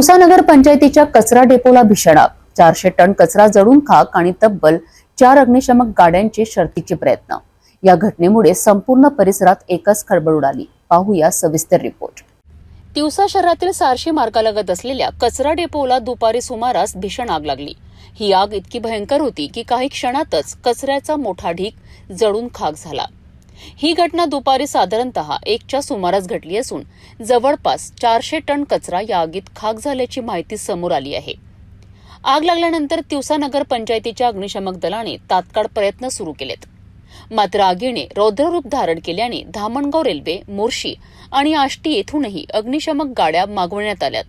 तिवसा नगर पंचायतीच्या कचरा डेपोला भीषण आग. चारशे टन कचरा जळून खाक आणि तब्बल चार अग्निशमक गाड्यांचे शर्तीचे प्रयत्न. या घटनेमुळे संपूर्ण परिसरात एकच खळबळ उडाली. पाहूया सविस्तर रिपोर्ट. तिवसा शहरातील सारशी मार्गालगत असलेल्या कचरा डेपोला दुपारी सुमारास भीषण आग लागली. ही आग इतकी भयंकर होती की काही क्षणातच कचऱ्याचा मोठा ढीक जळून खाक झाला. ही घटना दुपारी साधारणतः एकच्या सुमारास घडली असून जवळपास चारशे टन कचरा या आगीत खाक झाल्याची माहिती समोर आली आहे. आग लागल्यानंतर तिवसानगर पंचायतीच्या अग्निशमक दलाने तात्काळ प्रयत्न सुरू केलेत. मात्र आगीने रौद्ररूप धारण केल्याने धामणगाव रेल्वे मोर्शी आणि आष्टी येथूनही अग्निशमक गाड्या मागवण्यात आल्यात.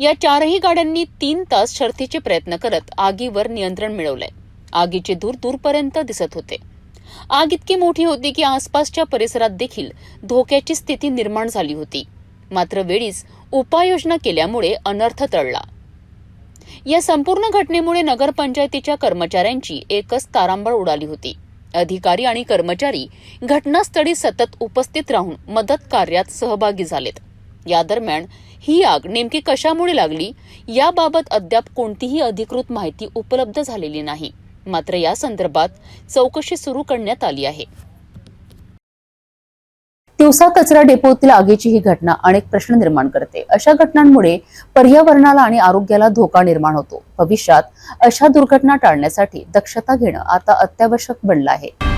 या चारही गाड्यांनी तीन तास शर्थीचे प्रयत्न करत आगीवर नियंत्रण मिळवलंय. आगीचे दूर दूरपर्यंत दिसत होते. आग इतकी मोठी होती की आसपासच्या परिसरात देखील धोक्याची स्थिती निर्माण झाली होती. मात्र वेळीच उपाययोजना केल्यामुळे अनर्थ टळला. या संपूर्ण घटनेमुळे नगरपंचायतीच्या कर्मचाऱ्यांची एकच तारांबळ उडाली होती. अधिकारी आणि कर्मचारी घटनास्थळी सतत उपस्थित राहून मदत कार्यात सहभागी झालेत. या दरम्यान ही आग नेमकी कशामुळे लागली? याबाबत अद्याप कोणतीही अधिकृत माहिती उपलब्ध झालेली नाही. मात्र या संदर्भात चौकशी सुरू करण्यात आली आहे. तिवसा कचरा डेपोतील आगीची ही घटना अनेक प्रश्न निर्माण करते. अशा घटनांमुळे पर्यावरणाला आणि आरोग्याला धोका निर्माण होतो. भविष्यात अशा दुर्घटना टाळण्यासाठी दक्षता घेणं आता अत्यावश्यक बनलं आहे.